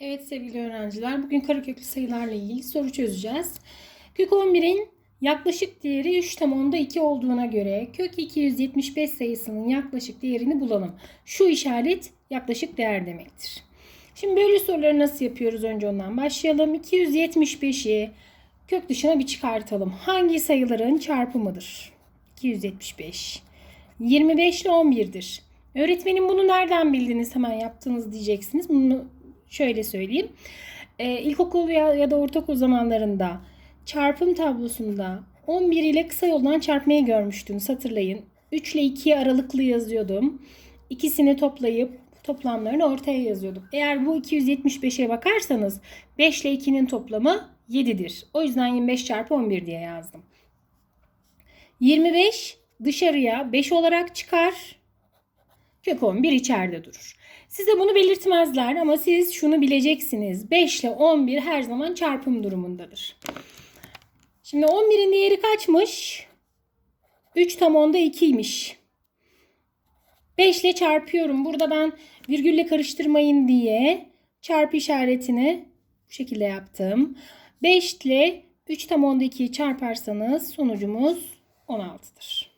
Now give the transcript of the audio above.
Evet sevgili öğrenciler, bugün kareköklü sayılarla ilgili soru çözeceğiz. Kök 11'in yaklaşık değeri 3 tam onda 2 olduğuna göre kök 275 sayısının yaklaşık değerini bulalım. Şu işaret yaklaşık değer demektir. Şimdi bölü soruları nasıl yapıyoruz önce ondan başlayalım. 275'i kök dışına bir çıkartalım. Hangi sayıların çarpımıdır? 275. 25 ile 11'dir. Öğretmenim bunu nereden bildiniz hemen yaptınız diyeceksiniz. Bunu şöyle söyleyeyim. Ee, ilkokul ya, ya da ortaokul zamanlarında çarpım tablosunda 11 ile kısa yoldan çarpmayı görmüştünüz hatırlayın. 3 ile 2'yi aralıklı yazıyordum. İkisini toplayıp toplamlarını ortaya yazıyordum. Eğer bu 275'e bakarsanız 5 ile 2'nin toplamı 7'dir. O yüzden 25 çarpı 11 diye yazdım. 25 dışarıya 5 olarak çıkar. Kök 11 içeride durur. Size bunu belirtmezler ama siz şunu bileceksiniz. 5 ile 11 her zaman çarpım durumundadır. Şimdi 11'in değeri kaçmış? 3 tam onda 2'ymiş. 5 ile çarpıyorum. Burada ben virgülle karıştırmayın diye çarpı işaretini bu şekilde yaptım. 5 ile 3 tam onda 2'yi çarparsanız sonucumuz 16'dır.